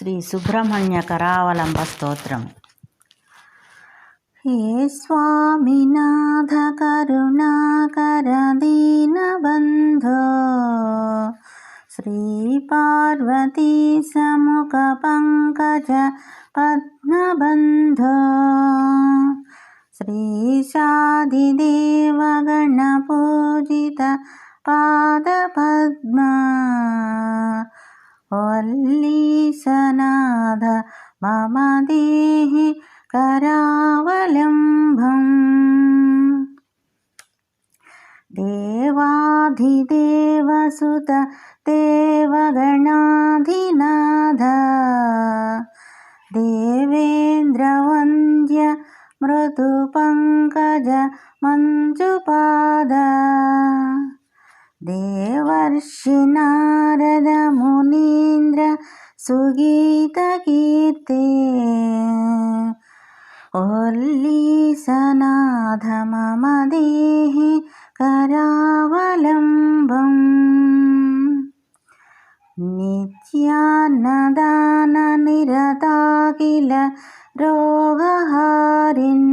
శ్రీ సుబ్రహ్మణ్య కరావలంబ స్తోత్రం హే స్వామినాథ కరుణాకర దీనబంధో శ్రీ పార్వతీ సముఖ పంకజ పద్మబంధో श्रीशादिदेवगणपूजित पादपद्मा वल्लीसनाथ मम देहि करावलम्बम्। देवाधिदेवसुत देवगणाधिनाथ। देवेन्द्रवन्द्य मृदुपङ्कज मञ्जुपाद। देवर्षिनारदमुनीन्द्र ओल्लीसनाथ मम देहि करावलम्बम् नित्यान्नदाननिरता किल रोगहारिन्।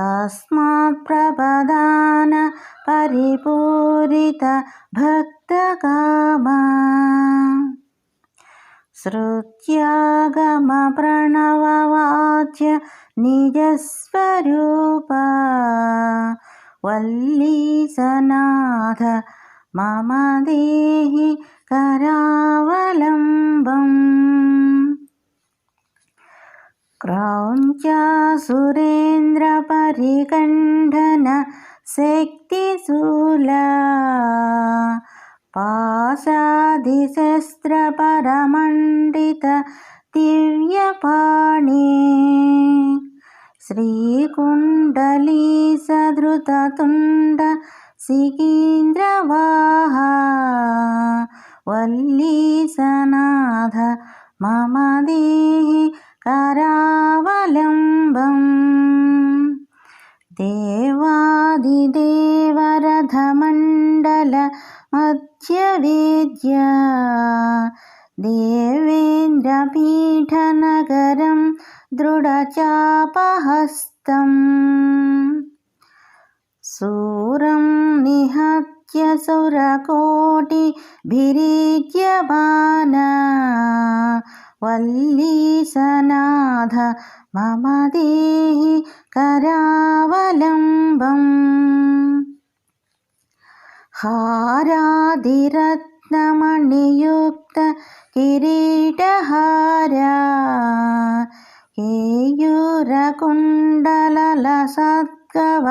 तस्मात् प्रपदान परिपूरित भक्तकामा श्रुत्यागमप्रणववाच्य निजस्वरूप वल्लीसनाथ मम देहि करावलम्बम् क्रौञ्चासुरेन्द्रपरिकण्ठन शक्तिशूला पाशादिशस्त्रपरमण्डित दिव्यपाणि श्रीकुण्डलीसधृततुण्ड सिकीन्द्रवाह वल्लीसनाथ मम देहि मध्यवेद्य देवेन्द्रपीठनगरं दृढचापहस्तम्। सूरं निहत्य सुरकोटिभिरीज्यमाना वल्लीसनाथ मम देहि करावलम्बम् हारादिरत्नमणियुक्त किरीटहारा केयूरकुण्डलसद्गव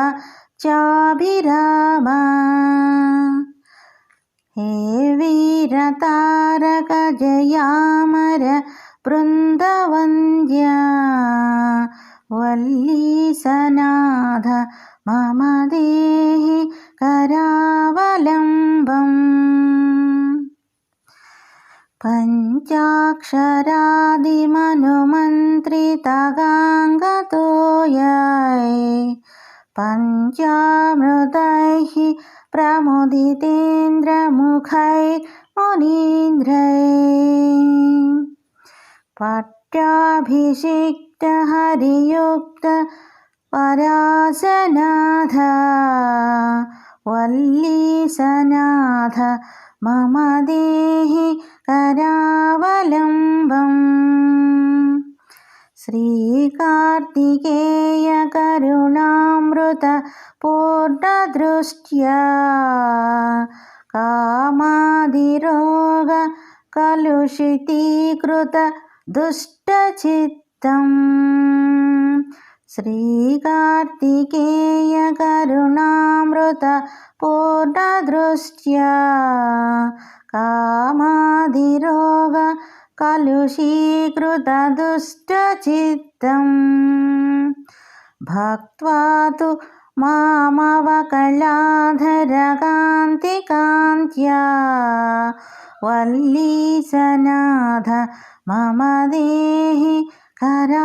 चाभिरामा हे वीरतारकजयामर बृन्दवन्द्या वल्लीसनाथ मम देहि करावलम्बम् पञ्चाक्षरादिमनुमन्त्रितगाङ्गतोयै पञ्चामृतैः प्रमुदितेन्द्रमुखैर्मुनीन्द्रै पट्टाभिषिक्तहरियुक्त പരാശനാഥ വല്ലീശനാഥ മമ ദേഹി കരാവലംബം. ശ്രീകാർത്തികേയ കരുണാമൃത പൂർണദൃഷ്ട്യ കാമാതിരോഗ കലുഷിതീകൃത ദുഷ്ടചിത്തം. श्रीकार्तिकेय करुणामृत पूर्णदृष्ट्या कामादिरोग कलुषीकृतदुष्टचित्तम् भक्त्वा तु मामवकलाधरकान्तिकान्त्या वल्लीसनाथ मम देहि करावलम्बम्